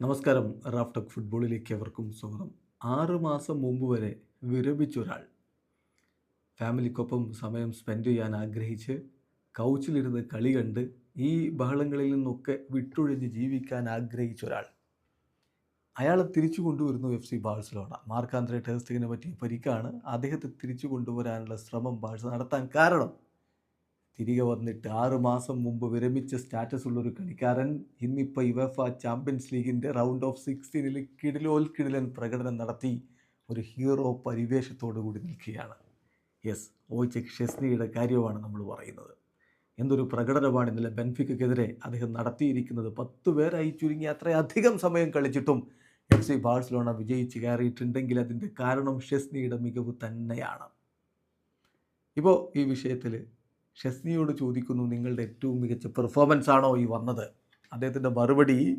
നമസ്കാരം. റാഫ്റ്റോക്ക് ഫുട്ബോളിലേക്ക് അവർക്കും സ്വാഗതം. ആറ് മാസം മുമ്പ് വരെ വിരമിച്ച ഒരാൾ ഫാമിലിക്കൊപ്പം സമയം സ്പെൻഡ് ചെയ്യാൻ ആഗ്രഹിച്ച് കൗച്ചിലിരുന്ന് കളി കണ്ട് ഈ ബഹളങ്ങളിൽ നിന്നൊക്കെ വിട്ടൊഴിഞ്ഞ് ജീവിക്കാൻ ആഗ്രഹിച്ച ഒരാൾ അയാളെ തിരിച്ചു കൊണ്ടുവരുന്നു F C Barcelona. Marc Andre ടേസ്റ്റിങ്ങിനെ പറ്റിയ പരിക്കാണ് അദ്ദേഹത്തെ തിരിച്ചു കൊണ്ടുവരാനുള്ള ശ്രമം ബാഴ്സ നടത്താൻ കാരണം. തിരികെ വന്നിട്ട് ആറ് മാസം മുമ്പ് വിരമിച്ച സ്റ്റാറ്റസ് ഉള്ളൊരു കളിക്കാരൻ ഇന്നിപ്പോൾ യുവഫ ചാമ്പ്യൻസ് ലീഗിന്റെ റൗണ്ട് ഓഫ് സിക്സ്റ്റീനിൽ കിടിലോൽ കിടിലൻ പ്രകടനം നടത്തി ഒരു ഹീറോ പരിവേഷത്തോടു കൂടി നിൽക്കുകയാണ്. യെസ് ഓയ്ചെക് ഷെസ്നിയുടെ കാര്യമാണ് നമ്മൾ പറയുന്നത്. എന്തൊരു പ്രകടനമാണ് ഇന്നലെ ബെൻഫിക്കെതിരെ അദ്ദേഹം നടത്തിയിരിക്കുന്നത്. പത്ത് പേരായി ചുരുങ്ങി അത്രയധികം സമയം കളിച്ചിട്ടും എഫ് സി ബാഴ്സലോണ വിജയിച്ച് കയറിയിട്ടുണ്ടെങ്കിൽ അതിന്റെ കാരണം ഷെസ്നിയുടെ മികവ് തന്നെയാണ്. ഇപ്പോൾ ഈ വിഷയത്തിൽ ഷെസ്നിയോട് ചോദിക്കുന്നു നിങ്ങളുടെ ഏറ്റവും മികച്ച പെർഫോമൻസ് ആണോ ഈ വന്നത്? അദ്ദേഹത്തിന്റെ മറുപടി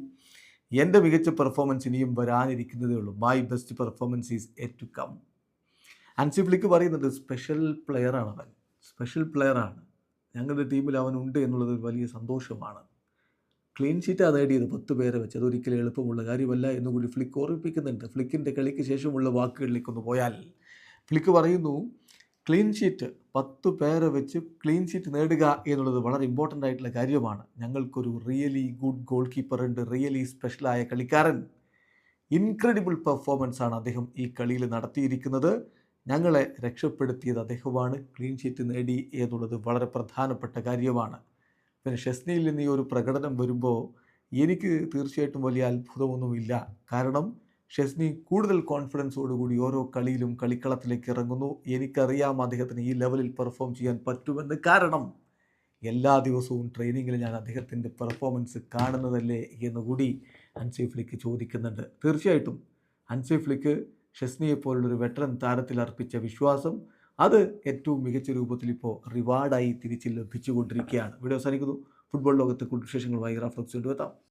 എന്റെ മികച്ച പെർഫോമൻസ് ഇനിയും വരാനിരിക്കുന്നതേ ഉള്ളൂ. My best performance is yet to come അൻസിഫ്ലിക്ക് പറയുന്നുണ്ട് സ്പെഷ്യൽ പ്ലെയറാണ് അവൻ. സ്പെഷ്യൽ പ്ലെയറാണ് ഞങ്ങളുടെ ടീമിൽ അവൻ ഉണ്ട് എന്നുള്ളത് ഒരു വലിയ സന്തോഷമാണ്. ക്ലീൻ ഷീറ്റാണ് നേടിയത് പത്ത് പേരെ വെച്ച്. അതൊരിക്കലും എളുപ്പമുള്ള കാര്യമല്ല എന്നുകൂടി ഫ്ലിക്ക് ഓർമ്മിപ്പിക്കുന്നുണ്ട്. ഫ്ലിക്കിന്റെ കളിക്ക് ശേഷമുള്ള വാക്കുകളിലേക്കൊന്ന് പോയാൽ ഫ്ലിക്ക് പറയുന്നു ക്ലീൻ ഷീറ്റ് പത്ത് പേരെ വെച്ച് ക്ലീൻ ഷീറ്റ് നേടുക എന്നുള്ളത് വളരെ ഇമ്പോർട്ടന്റ് ആയിട്ടുള്ള കാര്യമാണ്. ഞങ്ങൾക്കൊരു റിയലി ഗുഡ് ഗോൾ കീപ്പർ ഉണ്ട് റിയലി സ്പെഷ്യലായ കളിക്കാരൻ. ഇൻക്രെഡിബിൾ പെർഫോമൻസ് ആണ് അദ്ദേഹം ഈ കളിയിൽ നടത്തിയിരിക്കുന്നത്. ഞങ്ങളെ രക്ഷപ്പെടുത്തിയത് അദ്ദേഹമാണ് ക്ലീൻ ഷീറ്റ് നേടി എന്നുള്ളത് വളരെ പ്രധാനപ്പെട്ട കാര്യമാണ്. പിന്നെ ഷെസ്നിയിൽ നിന്ന് ഈ ഒരു പ്രകടനം വരുമ്പോൾ എനിക്ക് തീർച്ചയായിട്ടും വലിയ അത്ഭുതമൊന്നുമില്ല. കാരണം ഷെസ്നി കൂടുതൽ കോൺഫിഡൻസോടുകൂടി ഓരോ കളിയിലും കളിക്കളത്തിലേക്ക് ഇറങ്ങുന്നു. എനിക്കറിയാം അദ്ദേഹത്തിന് ഈ ലെവലിൽ പെർഫോം ചെയ്യാൻ പറ്റുമെന്ന്. കാരണം എല്ലാ ദിവസവും ട്രെയിനിങ്ങിൽ ഞാൻ അദ്ദേഹത്തിന്റെ പെർഫോമൻസ് കാണുന്നതല്ലേ എന്നുകൂടി അൻസി ഫ്ലിക്ക് ചോദിക്കുന്നുണ്ട്. തീർച്ചയായിട്ടും അൻസി ഫ്ലിക്ക് ഷെസ്നിയെ പോലുള്ളൊരു വെറ്ററൻ താരത്തിൽ അർപ്പിച്ച വിശ്വാസം അത് ഏറ്റവും മികച്ച രൂപത്തിൽ ഇപ്പോൾ റിവാർഡായി തിരിച്ച് ലഭിച്ചുകൊണ്ടിരിക്കുകയാണ്. വീഡിയോ അവസാനിക്കുന്നു. ഫുട്ബോൾ ലോകത്തെ കൂടുതൽ വിശേഷങ്ങളുമായി റാഫ്ലക്സ് കൊണ്ടുവെത്താം